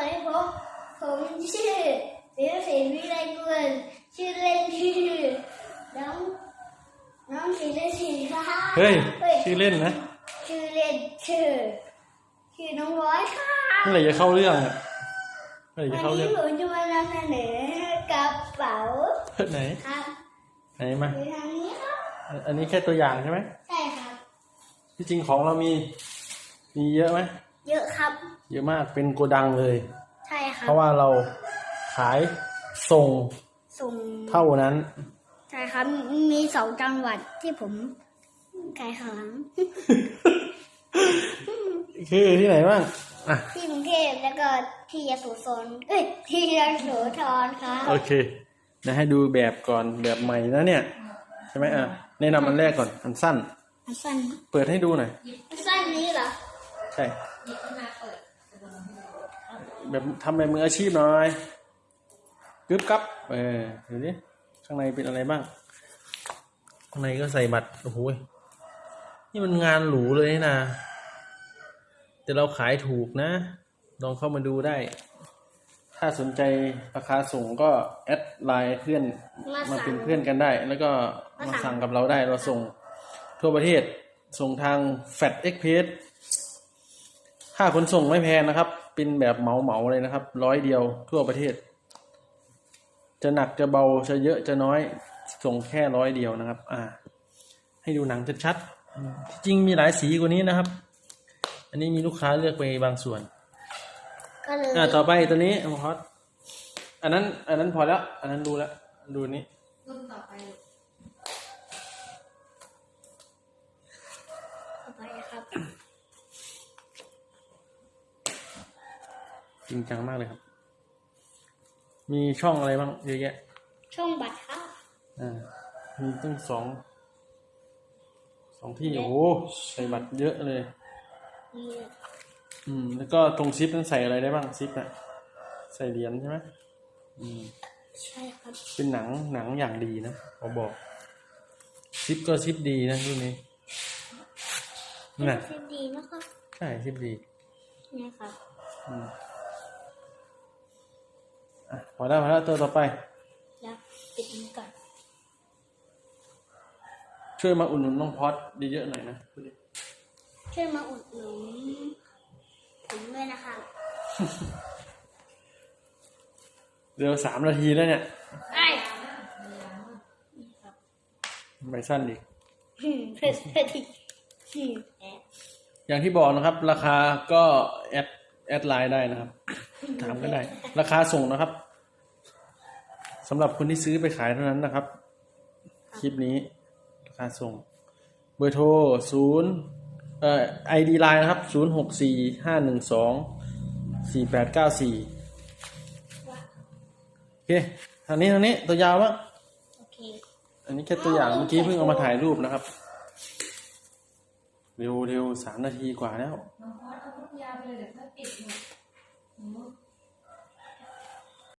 วัสดีผมผมชื่อเสือศรีวิไลกุลชื่อเล่นชื่อน้องน้องศรีเลศรีค่ะเฮ้ยเฮ้ยชื่อเล่นนะ ชื่อเล่นชื่อชื่อน้องร้อยค่ะเมื่อไหร่จะเข้าเรื่องอะเมื่อไหร่วัจะนเข้านี้เรื่องผมจะมานำเสนอกระเป๋าไหนครับไหนมาอยู่ทางนี้ครับอันนี้แค่ตัวอย่างใช่ไหมใช่ครับที่จริงของเรามีมีเยอะไหม เยอะครับ เยอะมากเป็นโกดังเลย ใช่ครัเพบราะว่าเราขายส่งส่งเท่านั้น ใช่ครับ มีสองจังหวัดที่ผมขายของคือที่ไหนบ้างอะที่กรุงเทพแล้วก็ที่ยโสธรเอ้ยที่ยโสธรครับโอเคเดี๋ยวให้ดูแบบก่อนแบบใหม่นะเนี่ย ใช่ไหมอะแนะนำอันแรกก่อนอันสั้น อันสั้น เปิดให้ดูหน่อยอันสั้นนี้เหรอ ใช่ แบบทำแบบมืออาชีพหน่อยกึบกับเออดูดิข้างในเป็นอะไรบ้าง ข้างในก็ใส่บัตรโอ้โหยนี่มันงานหรูเลยนี่นะแต่เราขายถูกนะ ลองเข้ามาดูได้ ถ้าสนใจราคาส่งก็แอดไลน์เพื่อนมามาสั่งเป็นเพื่อนกันได้ แล้วก็มามาสั่งสั่งกับเราได้เราส่งทั่วประเทศ ส่งทางแฟ t เอ็กเพส ค่าขนส่งไม่แพงนะครับ เป็นแบบเหมาเหมาๆเลยนะครับ ร้อยเดียวทั่วประเทศ จะหนักจะเบาจะเยอะจะน้อย ส่งแค่ร้อยเดียวนะครับ อ่า ให้ดูหนังชัดๆอืมจริงมีหลายสีกว่านี้นะครับ อันนี้มีลูกค้าเลือกไปบางส่วนก็เลยอ่าต่อไปตัวนี้เอาฮอตอันนั้น อันนั้นพอแล้ว อันนั้นดูแล้ว ดูนี้รุ่นต่อไป ต่อไปครับ จริงจังมากเลยครับ มีช่องอะไรบ้างเยอะแยะ ช่องบัตรครับอ่ามีตั้งสองสองที่โอ้โหใส่บัตรเยอะเลยมีอืม แล้วก็ตรงซิปนั้นใส่อะไรได้บ้างซิปน่ะใส่เหรียญใช่ไหมอืมใช่ครับเป็นหนังหนังอย่างดีนะขอบอกซิปก็ซิปดีนะรุ่นนี้น่ะซิปดีนะครับใช่ซิปดีเนี่ยครับอืม อะพอแล้วพอแล้วตัวต่อไป แล้วปิดนี้ก่อน ช่วยมาอุ่นหนุนน้องพอดเยอะๆหน่อยนะช่วยมาอุดหนุนผมด้วยนะครับเร็วสามนาทีแล้วเนี่ยไอ้ไปสั้นอีกหืมเพื่อเพื่อที่หืมแอะอย่างที่บอกนะครับ ราคาก็แอดแอดไลน์ได้นะครับ ถามก็ได้ ราคาส่งนะครับสำหรับคนที่ซื้อไปขายเท่านั้นนะครับ คลิปนี้ ราคาส่ง เบอร์โทรศูนย์เอ่อไอดีไลน์นะครับศูนย์หกสี่ห้าหนึ่งสองสี่แปดเก้าสี่โอเคทางนี้ทางนี้ตัวยาวมั้งโอเค อันนี้แค่ตัวอย่างเมื่อกี้เพิ่งเอามาถ่ายรูปนะครับ เร็วเร็วสามนาทีกว่าแล้วน้องพอดเอาพุทธยาไปเลยเดี๋ยวถ้าปิดหมด หนู